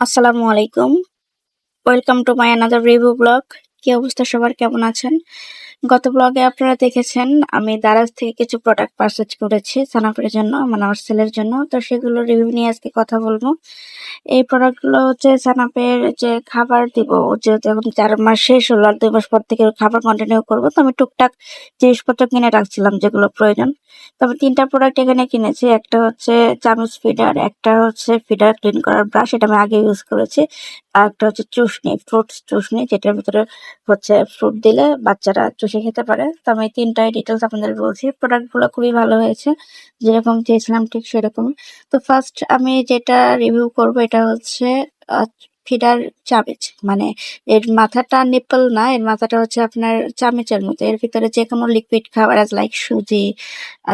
আসসালামু আলাইকুম। Welcome to my another review blog কি অবস্থা সবার? কেমন আছেন? গত ব্লগে আপনারা দেখেছেন, আমি দারাজ থেকে কিছু প্রোডাক্ট পারচেজ করেছি সানাফের জন্য মানে আমার সেলের জন্য। তো সেগুলো রিভিউ নিয়ে আজকে কথা বলব। এই প্রোডাক্টগুলো হচ্ছে সানাপের যে খাবার দিব যেহেতু এখন চার মাস শেষ হলো আর দুই মাস পর থেকে খাবার কন্টিনিউ করব, তো আমি টুকটাক জিনিসপত্র কিনে রাখছিলাম যেগুলো প্রয়োজন। তো আমি তিনটা প্রোডাক্ট এখানে কিনেছি, একটা হচ্ছে চামচ ফিডার একটা হচ্ছে ফিডার ক্লিন করার ব্রাশ এটা আমি আগে ইউজ করেছি। আর একটা হচ্ছে চুষনি ফ্রুটস চুষনি, যেটার ভিতরে হচ্ছে ফ্রুট দিলে বাচ্চারা চুষে খেতে পারে। তো আমি তিনটাই ডিটেলস আপনাদের বলছি। প্রোডাক্টগুলো খুবই ভালো হয়েছে। যেরকম চেয়েছিলাম ঠিক সেরকম। তো ফার্স্ট আমি যেটা রিভিউ করব এটা হচ্ছে ফিডার চামিচ। মানে এর মাথাটা নিপল না, এর মাথাটা হচ্ছে আপনার চামিচের মতো। এর ভিতরে যে কোনো লিকুইড খাবার আজ লাইক সুজি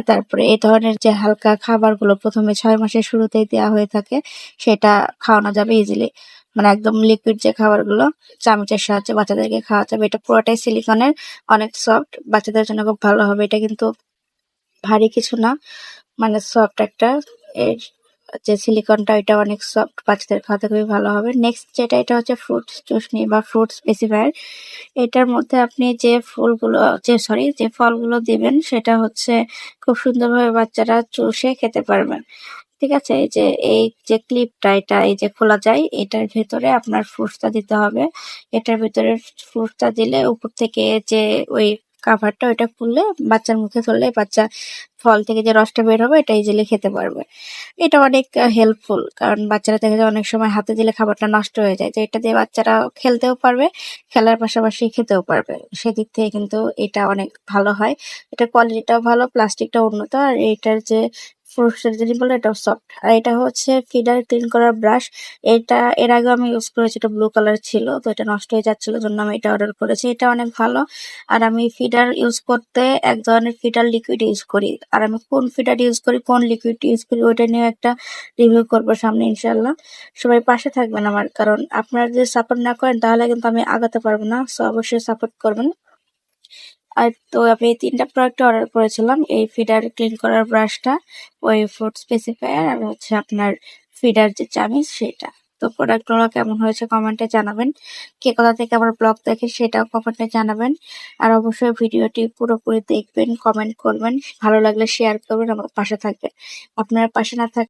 তারপরে এই ধরনের যে হালকা খাবারগুলো প্রথমে ছয় মাসের শুরুতেই দেওয়া হয়ে থাকে, সেটা খাওয়ানো যাবে ইজিলি মানে একদম লিকুইড যে খাবারগুলো, চামচের সাহায্যে বাচ্চাদেরকে খাওয়াতে হবে। এটা পুরোটাই সিলিকনের অনেক সফট বাচ্চাদের জন্য খুব ভালো হবে। এটা কিন্তু ভারী কিছু না। মানে সফট একটা এর যে সিলিকনটা এটা অনেক সফট বাচ্চাদের খাওয়াতে খুবই ভালো হবে। নেক্সট যেটা, এটা হচ্ছে ফ্রুট চুষনি বা ফ্রুট স্পেসিফায়ার এটার মধ্যে আপনি যে ফুলগুলো, যে সরি যে ফলগুলো দিবেন, সেটা হচ্ছে খুব সুন্দরভাবে বাচ্চারা চুষে খেতে পারবেন ঠিক আছে? এই যে এই যে ক্লিপটা এটা এই যে খোলা যায়, এটার ভেতরে আপনার ফ্রুটসটা দিতে হবে। এটার ভেতরে ফ্রুটসটা দিলে উপর থেকে যে ওই কাভারটা ওইটা খুললে বাচ্চার মুখে ধরলে বাচ্চা ফল থেকে যে রসটা বের হবে এটা ইজিলি খেতে পারবে। এটা অনেক হেল্পফুল কারণ বাচ্চারা দেখা অনেক সময় হাতে দিলে খাবারটা নষ্ট হয়ে যায়। তো এটা দিয়ে বাচ্চারা খেলতেও পারবে, খেলার পাশাপাশি খেতেও পারবে। সেদিক থেকে কিন্তু এটা অনেক ভালো হয়। এটা কোয়ালিটিটাও ভালো প্লাস্টিকটা উন্নত। আর এটার যে যিনি বলে এটা সফট আর এটা হচ্ছে ফিডার ক্লিন করার ব্রাশ এটা এর আগে আমি ইউজ করেছি, এটা ব্লু কালার ছিল, তো এটা নষ্ট হয়ে যাচ্ছিল, জন্য আমি এটা অর্ডার করেছি। এটা অনেক ভালো। আর আমি ফিডার ইউজ করতে এক ধরনের ফিডার লিকুইড ইউজ করি। আর আমি কোন ফিডার ইউজ করি, কোন লিকুইড ইউজ করি, ওইটা নিয়ে একটা রিভিউ করব সামনে ইনশাল্লাহ সবাই পাশে থাকবেন আমার, কারণ আপনারা যদি সাপোর্ট না করেন, তাহলে কিন্তু আমি আগাতে পারব না সো অবশ্যই সাপোর্ট করবেন। আর তো আমি তিনটা প্রোডাক্ট অর্ডার করেছিলাম, এই ফিডার ক্লিন করার ব্রাশটা ওই ফ্রুট স্পেসিফায়ার আর হচ্ছে আপনার ফিডার যে চামিচ সেটা। তো প্রোডাক্টগুলো কেমন হয়েছে কমেন্টে জানাবেন। কে কোথা থেকে আমার ব্লগ দেখে সেটাও কমেন্টে জানাবেন। আর অবশ্যই ভিডিওটি পুরোপুরি দেখবেন কমেন্ট করবেন। ভালো লাগলে শেয়ার করবেন, আমার পাশে থাকবেন। আপনার পাশে না থাক